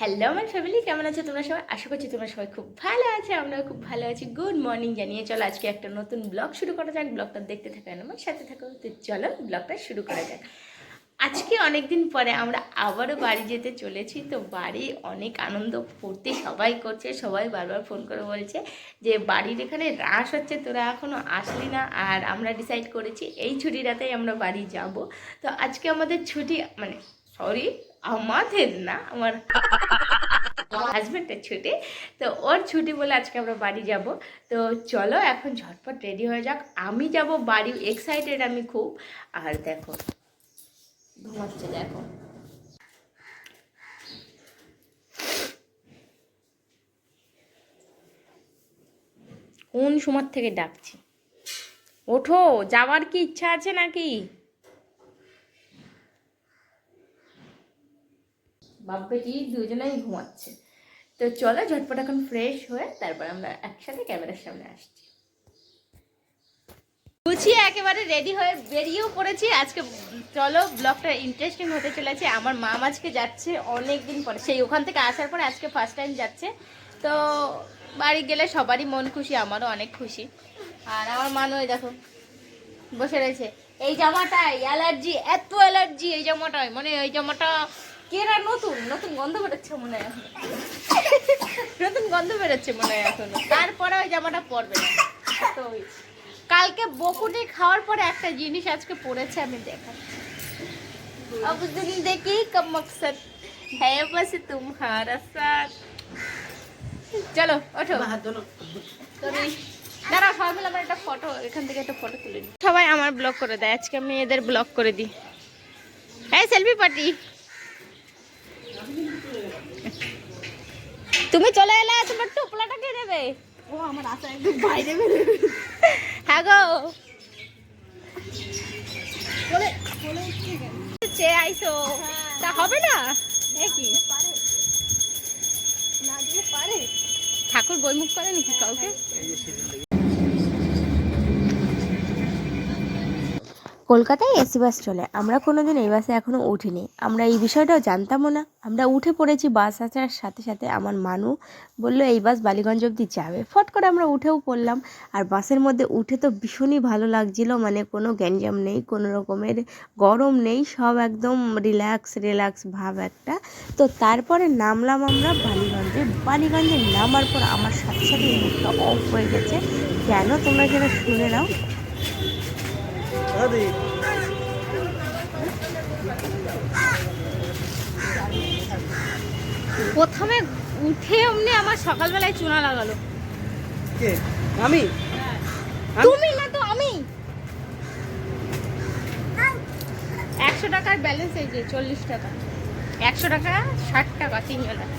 Hello আমার family কেমন আছে তোমরা সবাই? আশা করছি তোমরা সবাই খুব ভালো আছে, আমরাও খুব ভালো আছি। গুড মর্নিং জানিয়ে চলো, আজকে একটা নতুন ব্লগ শুরু করা যাক। ব্লগটা দেখতে থাকো আমার সাথে থাকো। তো চলো ব্লগটা শুরু করা যাক। আজকে অনেক দিন পরে আমরা আবারও বাড়ি যেতে চলেছি, তো বাড়ি অনেক আনন্দ ফুর্তি সবাই করছে, সবাই বারবার ফোন করে বলছে যে, বাড়ির এখানে রাস হচ্ছে, তোরা এখনও আসলি না? আর আমরা ডিসাইড করেছি, এই ছুটিটাতেই আমরা বাড়ি যাব। তো আজকে আমাদের ছুটি মানে সরি আমাদের না, আমার হাজব্যান্ডের ছুটি। তো ওর ছুটি বলে আজকে আমরা বাড়ি যাব। তো চলো এখন ঝটপট রেডি হয়ে যাক। আমি যাব বাড়ি এক্সাইটেড আমি খুব। আর দেখো, ঘুমাচ্ছে, দেখো। কোন সময় থেকে ডাকছি? ওঠো, যাওয়ার কি ইচ্ছা আছে নাকি? বাপ বেটি দুজনেই ঘুমাচ্ছে। তো চলো, ঝটপট এখন ফ্রেশ হয়ে তারপর আমরা একসাথে ক্যামেরার সামনে আসছি। গুছিয়ে একেবারে রেডি হয়ে বেরিয়েও পড়েছি। আজকে চলো ব্লগটা ইন্টারেস্টিং হতে চলেছে। আমার মাম আজকে যাচ্ছে অনেক দিন পরে। সেই ওখান থেকে আসার পরে আজকে ফার্স্ট টাইম যাচ্ছে। তো বাড়ি গেলে সবারই মন খুশি, আমারও অনেক খুশি। আর আমার মান ওই দেখো, বসে রয়েছে। এই জামাটায় অ্যালার্জি এত অ্যালার্জি এই জামাটায় মানে এই জামাটা কেরা নতুন নতুন গন্ধ বেরোচ্ছে মনে হয় এখন নতুন গন্ধ বেরোচ্ছে মনে হয় এখন তারপরে ওই জামাটা পরবে না তো ওই কালকে বকুটি খাওয়ার পরে একটা জিনিস আজকে পড়েছে আমি দেখা अब जिंदगी का मकसद है बस तुम्हारा साथ চলো ওঠো তুমি দাঁড়াও সবাই মিলে আমার একটা ফটো এখান থেকে একটা ফটো তুলে নিই সবাই আমার ব্লগ করে দেয় আজকে আমি এদের ব্লগ করে দিই হ্যাঁ সেলফি পার্টি তুমি চলে এলে তোমার টোপলাটা কে দেবে? ও আমার আশা একটু বাইরে বেরোবে। হ্যাঁ গো। বলে বলে উঠছে কেন চেয়ে আইসো তা হবে না? পারে। ঠাকুর বইমুখ করে নাকি কাউকে? কলকাতায় এসি বাস চলে। আমরা কোনো দিন এই বাসে এখনও উঠিনি। আমরা এই বিষয়টাও জানতামও না। আমরা উঠে পড়েছি বাস আসার সাথে সাথে আমার মানু বলল, এই বাস বালিগঞ্জ অবধি যাবে। ফট করে আমরা উঠেও পড়লাম। আর বাসের মধ্যে উঠে তো ভীষণই ভালো লাগছিল। মানে কোনো গ্যাঞ্জাম নেই, কোনো রকমের গরম নেই, সব একদম রিল্যাক্স রিল্যাক্স ভাব একটা। তো তারপরে নামলাম আমরা বালিগঞ্জে। বালিগঞ্জে নামার পর আমার সাথে সাথে মুখটা অফ হয়ে গেছে। কেন তোমরা যেটা শুনে নাও। প্রথমে উঠে অমনি আমার সকালবেলায় চুনা লাগালো। কে? আমি? তুমি না তো আমি। একশো টাকার ব্যালেন্স এই যে চল্লিশ টাকা। একশো টাকা ষাট টাকা তিনজনের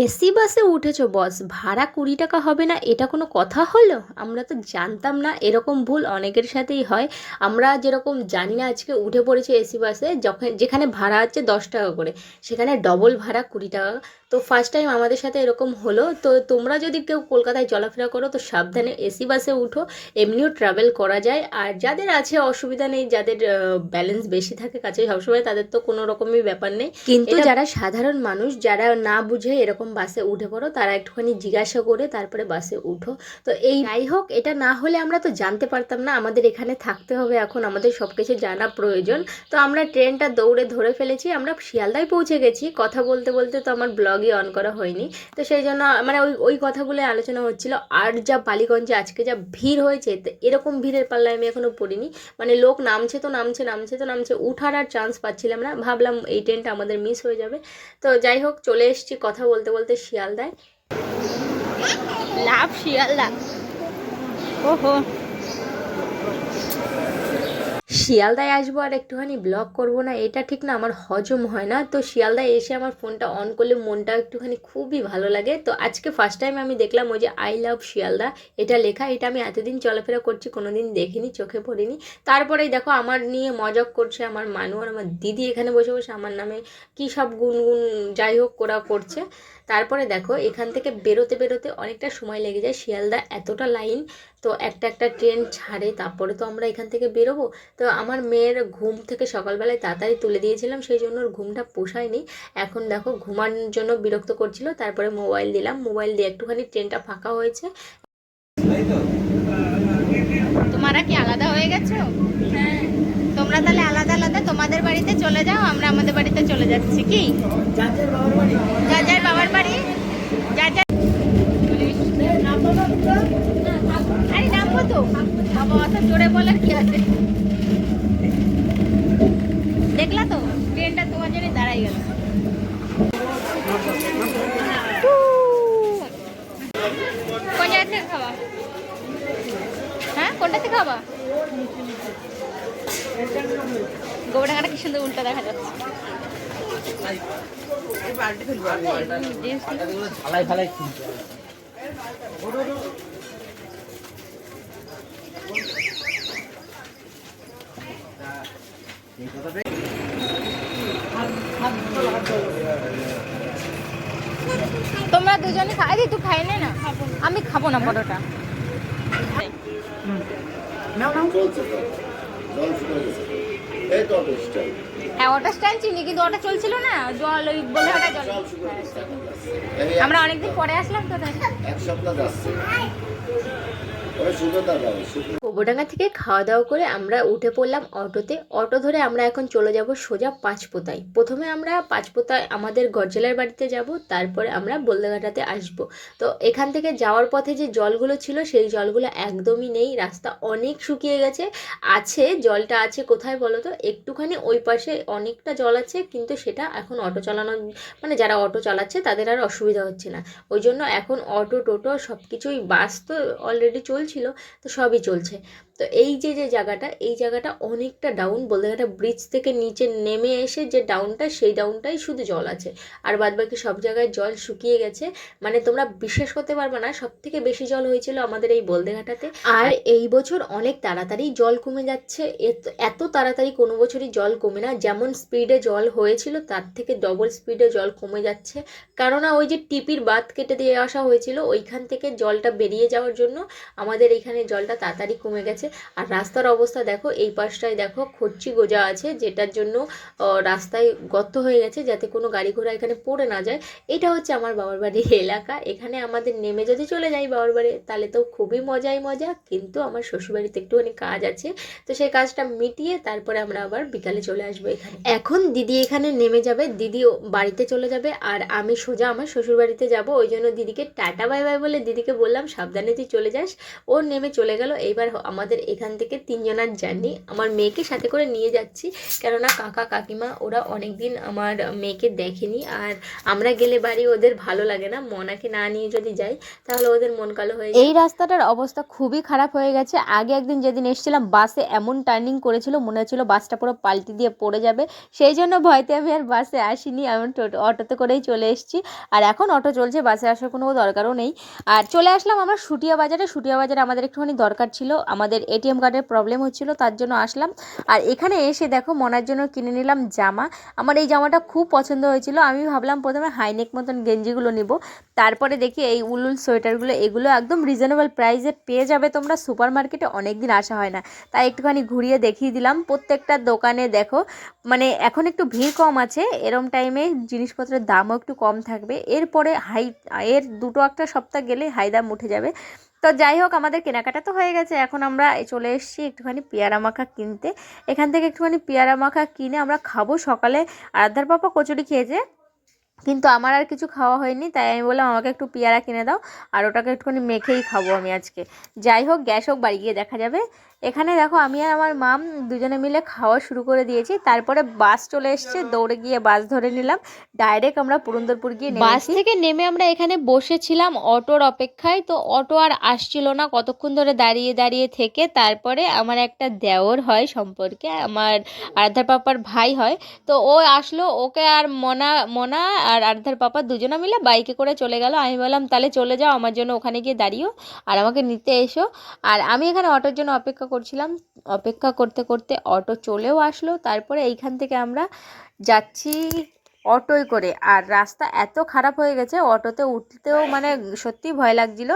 এসি বাসে উঠেছো বস ভাড়া কুড়ি টাকা হবে না? এটা কোনো কথা হলো? আমরা তো জানতাম না, এরকম ভুল অনেকের সাথেই হয়। আমরা যেরকম জানি না আজকে উঠে পড়েছি এসি বাসে, যখন যেখানে ভাড়া আছে দশ টাকা করে, সেখানে ডবল ভাড়া কুড়ি টাকা তো ফার্স্ট টাইম আমাদের সাথে এরকম হলো। তো তোমরা যদি কেউ কলকাতায় চলাফেরা করো তো সাবধানে এসি বাসে উঠো এমনিও ট্রাভেল করা যায়। আর যাদের আছে অসুবিধা নেই যাদের ব্যালেন্স বেশি থাকে কাছে সবসময় তাদের তো কোনো রকমই ব্যাপার নেই। কিন্তু যারা সাধারণ মানুষ যারা না বুঝে এরকম বাসে উঠে পড়ো তারা একটুখানি জিজ্ঞাসা করে তারপরে বাসে উঠো। তো এই যাই হোক এটা না হলে আমরা তো জানতে পারতাম না আমাদের এখানে থাকতে হবে এখন আমাদের সব কিছু জানা প্রয়োজন। তো আমরা ট্রেনটা দৌড়ে ধরে ফেলেছি আমরা শিয়ালদায় পৌঁছে গেছি। কথা বলতে বলতে তো আমার ব্লগই অন করা হয়নি। তো সেই জন্য মানে ওই ওই কথাগুলো আলোচনা হচ্ছিল। আর যা বালিগঞ্জে আজকে যা ভিড় হয়েছে, তো এরকম ভিড়ের পাল্লায় আমি এখনও পড়িনি। মানে লোক নামছে তো নামছে নামছে তো নামছে, উঠার আর চান্স পাচ্ছিলাম না। ভাবলাম এই ট্রেনটা আমাদের মিস হয়ে যাবে। তো যাই হোক, চলে এসছি কথা বলতে বলতে শিয়ালদায়। লাভ শিয়ালদা। ওহো। শিয়ালদায় আসব আর একটুখানি ব্লগ করব না, এটা ঠিক না, আমার হজম হয় না। তো শিয়ালদায় এসে আমার ফোনটা অন করলে মনটা একটুখানি খুবই ভালো লাগে। তো আজকে ফার্স্ট টাইম আমি দেখলাম ওই যে আই লাভ শিয়ালদা, এটা লেখা, এটা আমি এতদিন চলাফেরা করছি, কোনোদিন দেখিনি, চোখে পড়িনি। তারপরেই দেখো আমার নিয়ে মজক করছে আমার মানু আর আমার দিদি এখানে বসে বসে, আমার নামে কী সব গুনগুন যাই হোক ওরা করছে। তারপরে দেখো এখান থেকে বেরোতে বেরোতে অনেকটা সময় লেগে যায়, শিয়ালদা এতটা লাইন তো একটা একটা ট্রেন ছাড়ে তারপরে তো আমরা এখান থেকে বেরোবো। তো আমার মেয়ের ঘুম থেকে সকালবেলায় তাড়াতাড়ি তুলে দিয়েছিলাম সেই জন্য ওর ঘুমটা পোষায়নি। এখন দেখো ঘুমানোর জন্য বিরক্ত করছিল তারপরে মোবাইল দিলাম। মোবাইল দিয়ে একটুখানি ট্রেনটা ফাঁকা হয়েছে। তোমরা কি আলাদা হয়ে গেছো? হ্যাঁ তোমরা তাহলে আলাদা আলাদা তোমাদের বাড়িতে চলে যাও আমরা আমাদের বাড়িতে চলে যাচ্ছি কি? যার বাবার বাড়ি। যার যার বাবার বাড়ি? যার যার আরে নামবো তো? বাবা অত জোরে বলার কি আছে? দেখলা তো? ট্রেনটা তোমার জন্য দাঁড়াই গেল। কোন জায়গা থেকে খাওয়া হ্যাঁ কোনটা থেকে খাওয়া গোবরডাঙ্গাটা কি সুন্দর উল্টা দেখা যাচ্ছে। ঝালাই ফালাই তোমরা দুজনে খাই তুই খাই নে না। আমি খাব না পরোটা। স্ট্যান্ড। হ্যাঁ স্ট্যান্ড চিনি কিন্তু ওটা চলছিল না। জল ওই জল। আমরা অনেকদিন পরে আসলাম তো এক সপ্তাহ গোবরডাঙ্গা থেকে খাওয়া দাওয়া করে আমরা উঠে পড়লাম অটোতে। অটো ধরে আমরা এখন চলে যাব সোজা পাঁচপোতায়। প্রথমে আমরা পাঁচপোতায় আমাদের গরজেলার বাড়িতে যাব, তারপরে আমরা বলদেঘাটাতে আসব। তো এখান থেকে যাওয়ার পথে যে জলগুলো ছিল, সেই জলগুলো একদমই নেই। রাস্তা অনেক শুকিয়ে গেছে। আছে, জলটা আছে কোথায় বলো তো? একটুখানি ওই পাশে অনেকটা জল আছে, কিন্তু সেটা এখন অটো চালানো মানে যারা অটো চালাচ্ছে তাদের আর অসুবিধা হচ্ছে না। ওই জন্য এখন অটো, টোটো সব কিছুই বাস তো অলরেডি চলছিল তো সবই চলছে। তো এই যে যে জায়গাটা এই জায়গাটা অনেকটা ডাউন বলতে গেলে ব্রিজ থেকে নিচে নেমে এসে যে ডাউনটা সেই ডাউনটাই শুধু জল আছে। আর বাদ বাকি সব জায়গায় জল শুকিয়ে গেছে। মানে তোমরা বিশ্বাস করতে পারবে না সব থেকে বেশি জল হয়েছিল আমাদের এই বলদেঘাটাতে। আর এই বছর অনেক তাড়াতাড়ি জল কমে যাচ্ছে। এত- তাড়াতাড়ি কোনো বছরই জল কমে না। যেমন স্পিডে জল হয়েছিল তার থেকে ডবল স্পিডে জল কমে যাচ্ছে। কেননা ওই যে টিপির বাঁধ কেটে দিয়ে আসা হয়েছিল ওইখান থেকে জলটা বেরিয়ে যাওয়ার জন্য আমাদের এখানে জলটা তাড়াতাড়ি কমে গেছে। আর রাস্তার অবস্থা দেখো, এই পাশটায় দেখো খরচি গোজা আছে, যেটার জন্য রাস্তায় গর্ত হয়ে গেছে যাতে কোনো গাড়ি ঘোড়া এখানে পড়ে না যায়। এটা হচ্ছে আমার বাবার বাড়ির এলাকা। এখানে আমাদের নেমে যদি চলে যাই বাবার বাড়ি, তাহলে তো খুবই মজাই মজা, কিন্তু আমার শ্বশুরবাড়িতে একটুখানি কাজ আছে। তো সেই কাজটা মিটিয়ে তারপরে আমরা আবার বিকালে চলে আসব এখানে। এখন দিদি এখানে নেমে যাবে, দিদি বাড়িতে চলে যাবে, আর আমি সোজা আমার শ্বশুর বাড়িতে যাব। ওই জন্য দিদিকে টাটা বাই বাই বলে দিদিকে বললাম, সাবধানে তুই চলে যাস। ও নেমে চলে গেল। এইবার হ- আমাদের এখান থেকে তিনজনের জার্নি আমার মেয়েকে সাথে করে নিয়ে যাচ্ছি, কেননা কাকা, কাকিমা ওরা অনেক দিন আমার মেয়েকে দেখেনি। আর আমরা গেলে বাড়ি ওদের ভালো লাগে না। মনাকে না নিয়ে যদি যাই, তাহলে ওদের মন কালো হয়ে এই রাস্তাটার অবস্থা খুবই খারাপ হয়ে গেছে। আগে একদিন যেদিন এসেছিলাম, বাসে এমন টার্নিং করেছিল, মনে হচ্ছিল বাসটা পুরো পাল্টি দিয়ে পড়ে যাবে। সেই জন্য ভয়তে আমি আর বাসে আসিনি আমি অটোতে করেই চলে এসেছি। আর এখন অটো চলছে, বাসে আসার কোনো দরকারও নেই। আর চলে আসলাম আমরা সুটিয়া বাজারে। সুটিয়া বাজারে আমাদের একটুখানি দরকার ছিল। আমাদের এটিএম কার্ডের প্রবলেম হচ্ছিল, তার জন্য আসলাম। আর এখানে এসে দেখো মনার জন্য কিনে নিলাম জামা। আমার এই জামাটা খুব পছন্দ হয়েছিল। আমি ভাবলাম প্রথমে হাইনেক মতন গেঞ্জিগুলো নিব। তারপরে দেখি এই উলুল সোয়েটারগুলো, এগুলো একদম রিজনেবল প্রাইসে পেয়ে যাবে তোমরা। সুপার মার্কেটে অনেক দিন আসা হয় না। তাই একটুখানি ঘুরিয়ে দেখিয়ে দিলাম। প্রত্যেকটা দোকানে দেখো মানে এখন একটু ভিড় কম আছে। এরম টাইমে জিনিসপত্রের দামও একটু কম থাকবে। এরপরে হাই, এর দুটো একটা সপ্তাহ গেলে হাই দাম উঠে যাবে। তো যাই হোক, আমাদের কেনাকাটা তো হয়ে গেছে। এখন আমরা চলে এসেছি একটুখানি পেয়ারা মাখা কিনতে। এখান থেকে একটুখানি পেয়ারা মাখা কিনে আমরা খাব সকালে। আরাধ্যার পাপা কচুরি খেয়েছে, কিন্তু আমার আর কিছু খাওয়া হয়নি, তাই আমি বললাম আমাকে একটু পেয়ারা কিনে দাও, আর ওটাকে একটুখানি মেখেই খাব আমি আজকে। যাই হোক, গ্যাস হোক, বাড়ি গিয়ে দেখা যাবে। এখানে দেখো আমি আর আমার মাম দুজনে মিলে খাওয়া শুরু করে দিয়েছি। তারপরে বাস চলে এসছে, দৌড়ে গিয়ে বাস ধরে নিলাম। ডাইরেক্ট আমরা পুরন্দরপুর গিয়ে বাস থেকে নেমে আমরা এখানে বসেছিলাম অটোর অপেক্ষায়। তো অটো আর আসছিল না, কতক্ষণ ধরে দাঁড়িয়ে দাঁড়িয়ে থেকে। তারপরে আমার একটা দেওর হয় সম্পর্কে, আমার আরাধার পাপার ভাই হয়। তো ও আসলো, ওকে আর মনা মনা আর আরাধার পাপা দুজনে মিলে বাইকে করে চলে গেল। আমি বললাম, তাহলে চলে যাও, আমার জন্য ওখানে গিয়ে দাঁড়িয়েও আর আমাকে নিতে এসো। আর আমি এখানে অটোর জন্য অপেক্ষা করছিলাম অপেক্ষা করতে করতে অটো চলেও আসলো। তারপরে এইখান থেকে আমরা যাচ্ছি অটোয় করে। আর রাস্তা এত খারাপ হয়ে গেছে, অটোতে উঠতেও মানে সত্যি ভয় লাগছিল।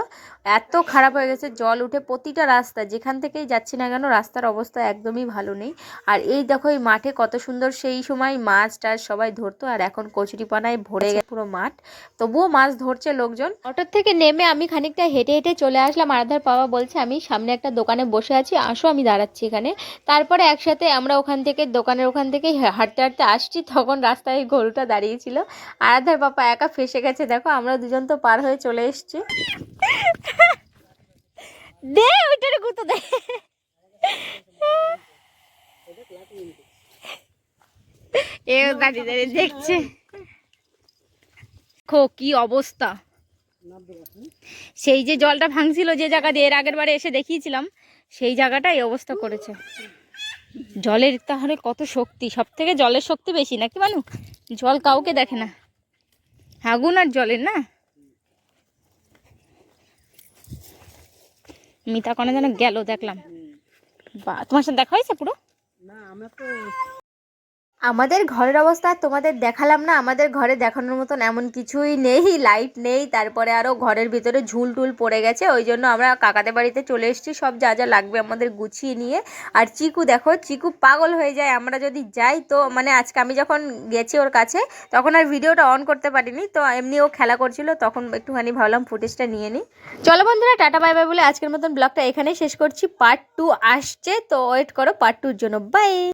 এত খারাপ হয়ে গেছে, জল উঠে প্রতিটা রাস্তা, যেখান থেকেই যাচ্ছি না কেন, রাস্তার অবস্থা একদমই ভালো নেই। আর এই দেখো, এই মাঠে কত সুন্দর, সেই সময় মাছ টাছ সবাই ধরতো, আর এখন কচুরিপানায় ভরে গেছে পুরো মাঠ। তবুও মাছ ধরছে লোকজন। অটোর থেকে নেমে আমি খানিকটা হেঁটে হেঁটে চলে আসলাম। আরাধার বাবা বলছে, আমি সামনে একটা দোকানে বসে আছি, আসো, আমি দাঁড়াচ্ছি এখানে। তারপরে একসাথে আমরা ওখান থেকে, দোকানের ওখান থেকে হাঁটতে হাঁটতে আসছি। তখন রাস্তায় গরুটা দাঁড়িয়েছিল। আরাধার পাপা একা ফেসে গেছে দেখো আমরা দুজন তো পার হয়ে চলে এসেছি। দে ওইটার গুতো দে। এও দাঁড়িয়ে দাঁড়িয়ে দেখছে। খো কি অবস্থা। সেই যে জলটা ভাঙছিল যে জায়গা দিয়ে এর আগের বারে এসে দেখিয়েছিলাম সেই জায়গাটা এই অবস্থা করেছে। জলের তাহলে কত শক্তি? সব থেকে জলের শক্তি বেশি নাকি মানু? জল কাউকে দেখে না। আগুন আর জলের না? মিতা কনে যেন গেল দেখলাম। বা, তোমার সাথে দেখা হয়েছে পুরো? না, আমরা তো আমাদের ঘরের অবস্থা তোমাদের দেখালাম না। আমাদের ঘরে দেখানোর মতন এমন কিছুই নেই লাইট নেই। তারপরে আরও ঘরের ভিতরে ঝুল টুল পড়ে গেছে। ওই জন্য আমরা কাকাদের বাড়িতে চলে এসেছি। সব যা যা লাগবে আমাদের গুছিয়ে নিয়ে। আর চিকু দেখো, চিকু পাগল হয়ে যায়। আমরা যদি যাই তো মানে আজকে আমি যখন গেছি ওর কাছে, তখন আর ভিডিওটা অন করতে পারিনি। তো এমনি ও খেলা করছিল, তখন একটুখানি ভাবলাম ফুটেজটা নিয়ে নিই। চলো বন্ধুরা, টাটা বাই বাই বলে আজকের মতন ব্লগটা এখানেই শেষ করছি। পার্ট টু আসছে, তো ওয়েট করো পার্ট টুর জন্য। বাই